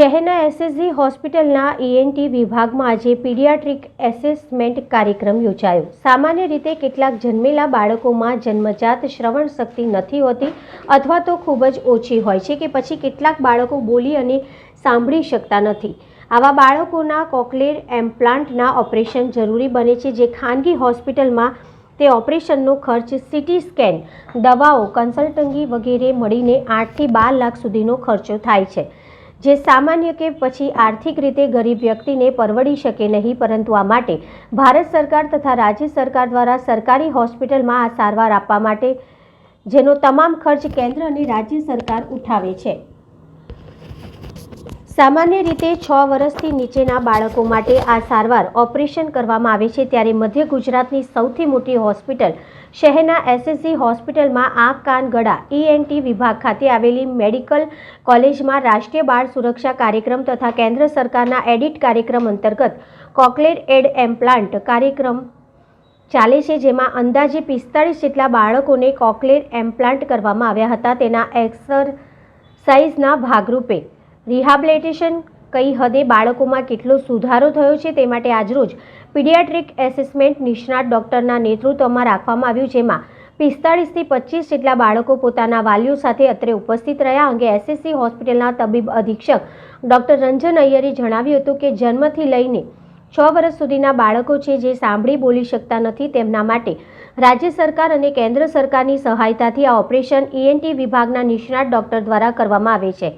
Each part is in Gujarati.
શહેરના એસએસજી હોસ્પિટલના ઈએનટી વિભાગમાં આજે પીડિયાટ્રિક એસેસમેન્ટ કાર્યક્રમ યોજાયો. સામાન્ય રીતે કેટલાક જન્મેલા બાળકોમાં જન્મજાત શ્રવણ શક્તિ નથી હોતી અથવા તો ખૂબ જ ઓછી હોય છે કે પછી કેટલાક બાળકો બોલી અને સાંભળી શકતા નથી. આવા બાળકોના કોકલેર એમ્પ્લાન્ટના ઓપરેશન જરૂરી બને છે જે ખાનગી હોસ્પિટલમાં તે ઓપરેશનનો ખર્ચ સીટી સ્કેન, દવાઓ, કન્સલ્ટંગી વગેરે મળીને આઠથી બાર લાખ સુધીનો ખર્ચો થાય છે. જે સામાન્ય કે પછી આર્થિક રીતે ગરીબ વ્યક્તિને પરવડી શકે નહીં, પરંતુ આ માટે ભારત સરકાર તથા રાજ્ય સરકાર દ્વારા સરકારી હોસ્પિટલમાં આ સારવાર આપવા માટે જેનો તમામ ખર્ચ કેન્દ્ર અને રાજ્ય સરકાર ઉઠાવે છે. સામાન્ય રીતે છ વર્ષથી નીચેના બાળકો માટે આ સારવાર ઓપરેશન કરવામાં આવે છે, ત્યારે મધ્ય ગુજરાતની સૌથી મોટી હોસ્પિટલ શહેરના એસએસજી હોસ્પિટલમાં આંખ કાન, ગળા ઈએનટી વિભાગ ખાતે આવેલી મેડિકલ કોલેજમાં રાષ્ટ્રીય બાળ સુરક્ષા કાર્યક્રમ તથા કેન્દ્ર સરકારના એડિટ કાર્યક્રમ અંતર્ગત કોકલેર એડ એમ્પ્લાન્ટ કાર્યક્રમ ચાલે છે, જેમાં અંદાજે પિસ્તાળીસ જેટલા બાળકોને કોકલેર એમ્પ્લાન્ટ કરવામાં આવ્યા હતા. તેના એક્સરસાઇઝના ભાગરૂપે રિહાબિલિટેશન કઈ હદે બાળકોમાં કેટલો સુધારો થયો છે તે માટે આજરોજ પીડિયાટ્રિક એસેસમેન્ટ નિષ્ણાત ડોક્ટરના નેતૃત્વમાં રાખવામાં આવ્યું જેમાં પિસ્તાળીસથી પચીસ જેટલા બાળકો પોતાના વાલીઓ સાથે અત્રે ઉપસ્થિત રહ્યા અંગે એસએસસી હોસ્પિટલના તબીબ અધિક્ષક ડોક્ટર રંજન અય્યરે જણાવ્યું હતું કે જન્મથી લઈને છ વર્ષ સુધીના બાળકો છે જે સાંભળી બોલી શકતા નથી તેમના માટે રાજ્ય સરકાર અને કેન્દ્ર સરકારની સહાયતાથી આ ઓપરેશન ઈએનટી વિભાગના નિષ્ણાત ડોક્ટર દ્વારા કરવામાં આવે છે.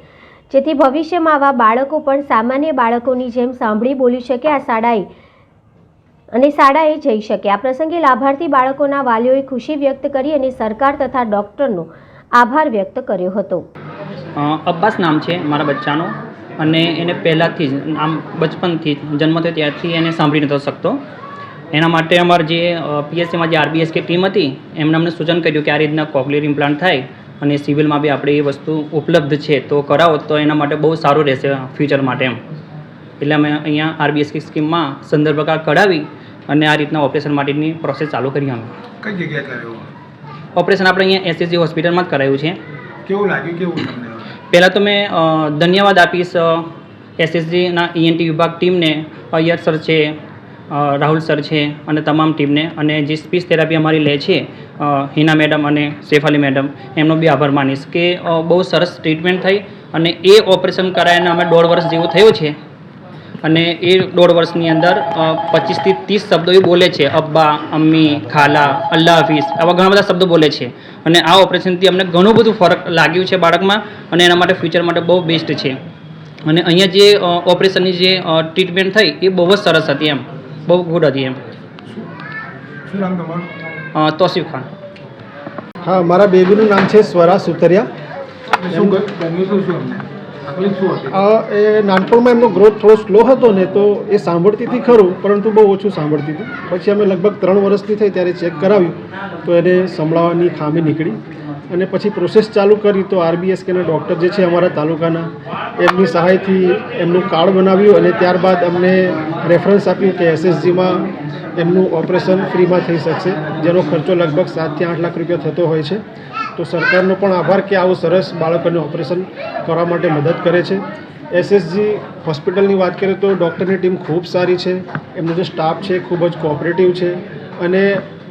જેથી ભવિષ્યમાં આવા બાળકો પણ સામાન્ય બાળકોની જેમ સાંભળી બોલી શકે, આ શાળાએ અને શાળાએ જઈ શકે. આ પ્રસંગે લાભાર્થી બાળકોના વાલીઓએ ખુશી વ્યક્ત કરી અને સરકાર તથા ડોક્ટરનો આભાર વ્યક્ત કર્યો હતો. અબ્બાસ નામ છે મારા બચ્ચાનો અને એને પહેલાંથી જ, આમ બચપનથી જન્મ થયો ત્યારથી એને સાંભળી નહોતો શકતો. એના માટે અમારે જે પીએસસીમાં જે આરબીએસ કે ટીમ હતી, એમણે અમને સૂચન કર્યું કે આ રીતના કોકલિયર ઇમ્પ્લાન્ટ થાય અને સિવિલમાં બી આપણે એ વસ્તુ ઉપલબ્ધ છે તો કરાવો તો એના માટે બહુ સારું રહેશે ફ્યુચર માટે એમ. એટલે અમે અહીંયા આરબીએસકી સ્કીમમાં સંદર્ભ કાર કઢાવી અને આ રીતના ઓપરેશન માટેની પ્રોસેસ ચાલુ કરી અમે કઈ જગ્યાએ ઓપરેશન આપણે અહીંયા એસએસજી હોસ્પિટલમાં જ કરાયું છે. કેવું લાગ્યું? કેવું તમને? પહેલાં તો મેં ધન્યવાદ આપીશ એસએસજીના ઈએનટી વિભાગ ટીમને અય્યર સર છે રાહુલ સર છે અને તમામ ટીમને. અને જે સ્પીચ થેરાપી અમારી લે છે હિના મેડમ અને શેફાલી મેડમ, એમનો બી આભાર માનીશ કે બહુ સરસ ટ્રીટમેન્ટ થઈ અને એ ઓપરેશન કરાવીને અમે દોઢ વર્ષ જેવું થયું છે. અને એ દોઢ વર્ષની અંદર પચીસથી ત્રીસ શબ્દો એ બોલે છે, અબ્બા, અમ્મી, ખાલા, અલ્લાહ હાફિઝ, આવા ઘણા બધા શબ્દો બોલે છે. અને આ ઓપરેશનથી અમને ઘણું બધું ફરક લાગ્યું છે બાળકમાં અને એના માટે ફ્યુચર માટે બહુ બેસ્ટ છે. અને અહીંયા જે ઓપરેશનની જે ટ્રીટમેન્ટ થઈ એ બહુ જ સરસ હતી એમ. બહુ ગુડ હતી એમ. શું નામ તમારું? તોસીફ ખાન. હા મારા બેબીનું નામ છે સ્વરા સુતરિયા. એ નાનપણમાં એમનો ગ્રોથ થોડો સ્લો હતો ને તો એ સાંભળતી હતી ખરું પરંતુ બહુ ઓછું સાંભળતી હતી. પછી અમે લગભગ ત્રણ વર્ષની થઈ ત્યારે ચેક કરાવ્યું તો એને સંભળાવવાની ખામી નીકળી. અને પછી પ્રોસેસ ચાલુ કરી તો આરબીએસકેના ડૉક્ટર જે છે અમારા તાલુકાના, એમની સહાયથી એમનું કાર્ડ બનાવ્યું અને ત્યારબાદ અમને રેફરન્સ આપ્યું કે એસએસજીમાં એમનું ઓપરેશન ફ્રીમાં થઈ શકશે, જેનો ખર્ચો લગભગ સાતથી આઠ લાખ રૂપિયા થતો હોય છે. તો સરકારનો પણ આભાર કે આવું સરસ બાળકોને ઓપરેશન કરવા માટે મદદ કરે છે. એસએસજી હોસ્પિટલની વાત કરીએ તો ડૉક્ટરની ટીમ ખૂબ સારી છે, એમનો જે સ્ટાફ છે ખૂબ જ કોઓપરેટિવ છે અને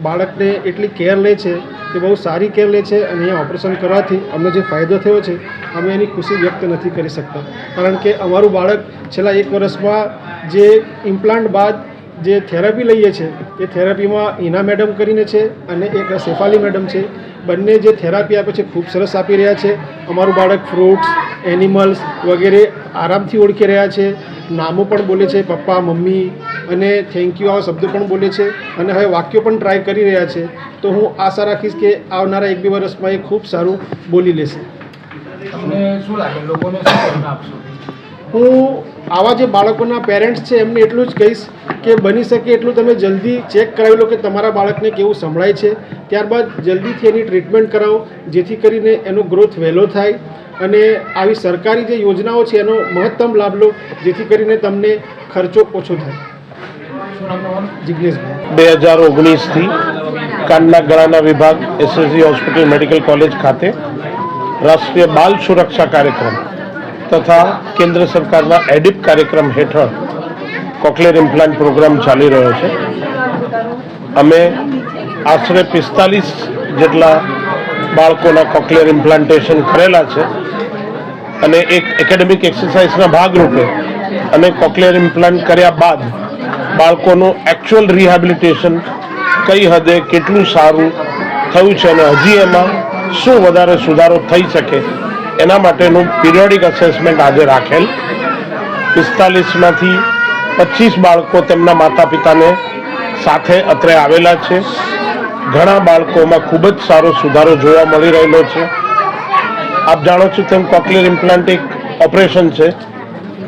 બાળકને એટલી કેર લે છે કે બહુ સારી કેર લે છે અને અહીંયા ઓપરેશન કરવાથી અમને જે ફાયદો થયો છે, અમે એની ખુશી વ્યક્ત નથી કરી શકતા. કારણ કે અમારું બાળક છેલ્લા એક વર્ષમાં જે ઇમ્પ્લાન્ટ બાદ જે થેરાપી લઈએ છે, એ થેરાપીમાં ઈના મેડમ કરીને છે અને એક શેફાલી મેડમ છે. બંને જે થેરાપી આપે છે, ખૂબ સરસ આપી રહ્યા છે. અમારું બાળક ફ્રૂટ્સ એનિમલ્સ વગેરે આરામથી ઓળખી રહ્યા છે. નામો પણ બોલે છે પપ્પા મમ્મી અને થેન્ક યુ આવા શબ્દો પણ બોલે છે અને હવે વાક્યો પણ ટ્રાય કરી રહ્યા છે. તો હું આશા રાખીશ કે આવનારા એક બે વર્ષમાં એ ખૂબ સારું બોલી લેશે. તમને શું લાગે? લોકોને આપશો? હું આવા જે બાળકોના પેરેન્ટ્સ છે એમને એટલું જ કહીશ કે બની શકે એટલું તમે જલ્દી ચેક કરાવી લો કે તમારા બાળકને કેવું સંભળાય છે. ત્યારબાદ જલ્દીથી એની ટ્રીટમેન્ટ કરાવો જેથી કરીને એનો ગ્રોથ વહેલો થાય. અને આવી સરકારી જે યોજનાઓ છે એનો મહત્તમ લાભ લો જેથી કરીને તમને ખર્ચો ઓછો થાય. જિજ્ઞેશભાઈ. બે હજાર ઓગણીસથી કાનના ગળાના વિભાગ એસએસજી હોસ્પિટલ મેડિકલ કોલેજ ખાતે રાષ્ટ્રીય બાલ સુરક્ષા કાર્યક્રમ તથા કેન્દ્ર સરકારના એડિપ કાર્યક્રમ હેઠળ કોકલેર ઇમ્પ્લાન્ટ પ્રોગ્રામ ચાલી રહ્યો છે. અમે આશરે પિસ્તાલીસ જેટલા બાળકોના કોકલેર ઇમ્પ્લાન્ટેશન કરેલા છે અને એક એકેડેમિક એક્સરસાઇઝના ભાગરૂપે અને કોક્લિયર ઇમ્પ્લાન્ટ કર્યા બાદ બાળકોનું એકચ્યુઅલ રિહેબિલિટેશન કઈ હદે કેટલું સારું થયું છે અને હજી એમાં શું વધારે સુધારો થઈ શકે એના માટેનું પિરિયોડિક અસેસમેન્ટ આજે રાખેલ. પિસ્તાલીસમાંથી પચીસ બાળકો તેમના માતા પિતાને સાથે અત્રે આવેલા છે. ઘણા બાળકોમાં ખૂબ જ સારો સુધારો જોવા મળી રહેલો છે. આપ જાણો છો તેમ કોકલિયર ઇમ્પ્લાન્ટ એક ઓપરેશન છે,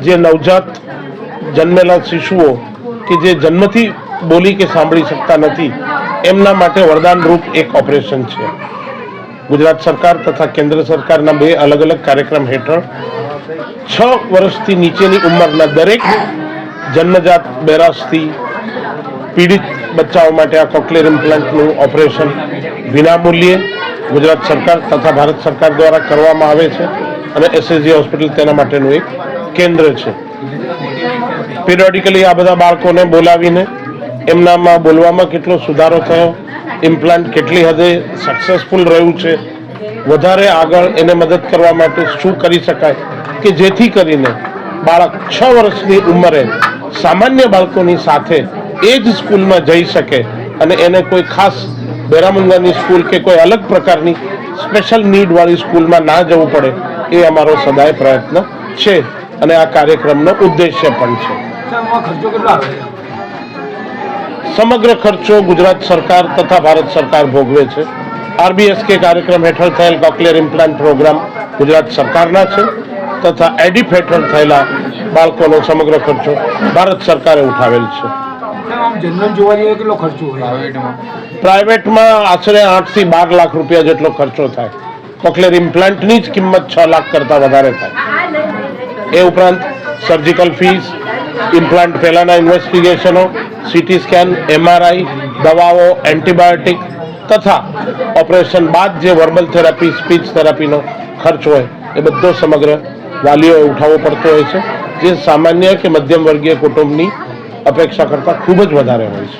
જે નવજાત જન્મેલા શિશુઓ કે જે જન્મથી બોલી કે સાંભળી શકતા નથી, એમના માટે વરદાનરૂપ એક ઓપરેશન છે. ગુજરાત સરકાર તથા કેન્દ્ર સરકારના બે અલગ અલગ કાર્યક્રમ હેઠળ છ વર્ષથી નીચેની ઉંમરના દરેક જન્મજાત બેરાશથી પીડિત બચ્ચાઓ માટે આ કોકલેર ઇમ્પ્લાન્ટનું ઓપરેશન વિનામૂલ્યે ગુજરાત સરકાર તથા ભારત સરકાર દ્વારા કરવામાં આવે છે અને એસએસજી હોસ્પિટલ તેના માટેનું એક કેન્દ્ર છે. પિરિયોડિકલી આ બધા બાળકોને બોલાવીને એમનામાં બોલવામાં કેટલો સુધારો થયો ઇમ્પ્લાન્ટ કેટલી હદે સક્સેસફુલ રહ્યું છે, વધારે આગળ એને મદદ કરવા માટે શું કરી શકાય કે જેથી કરીને બાળક છ વર્ષની ઉંમરે સામાન્ય બાળકોની સાથે એ જ સ્કૂલમાં જઈ શકે અને એને કોઈ ખાસ બેરામુંગાની સ્કૂલ કે કોઈ અલગ પ્રકારની સ્પેશિયલ નીડવાળી સ્કૂલમાં ના જવું પડે એ અમારો સદાય પ્રયત્ન છે અને આ કાર્યક્રમનો ઉદ્દેશ્ય પણ છે. સમગ્ર ખર્ચો ગુજરાત સરકાર તથા ભારત સરકાર ભોગવે છે. આરબીએસકે કાર્યક્રમ હેઠળ થયેલ કોકલિયર ઇમ્પ્લાન્ટ પ્રોગ્રામ ગુજરાત સરકારના છે તથા એડિફ હેઠળ થયેલા બાળકોનો સમગ્ર ખર્ચો ભારત સરકારે ઉઠાવેલ છે. જનરલ જોવા જઈએ કેટલો ખર્ચો હોય? પ્રાઇવેટમાં આશરે આઠથી બાર લાખ રૂપિયા જેટલો ખર્ચો થાય. કોકલિયર ઇમ્પ્લાન્ટની જ કિંમત છ લાખ કરતાં વધારે થાય. એ ઉપરાંત સર્જિકલ ફીસ ઇમ્પ્લાન્ટ પહેલાંના ઇન્વેસ્ટિગેશનો સીટી સ્કેન એમઆરઆઈ દવાઓ એન્ટીબાયોટિક તથા ઓપરેશન બાદ જે વર્બલ થેરાપી સ્પીચ થેરાપીનો ખર્ચ હોય, એ બધો સમગ્ર વાલીઓએ ઉઠાવવો પડતો હોય છે. જે સામાન્ય કે મધ્યમ વર્ગીય કુટુંબની અપેક્ષા કરતાં ખૂબ જ વધારે હોય છે.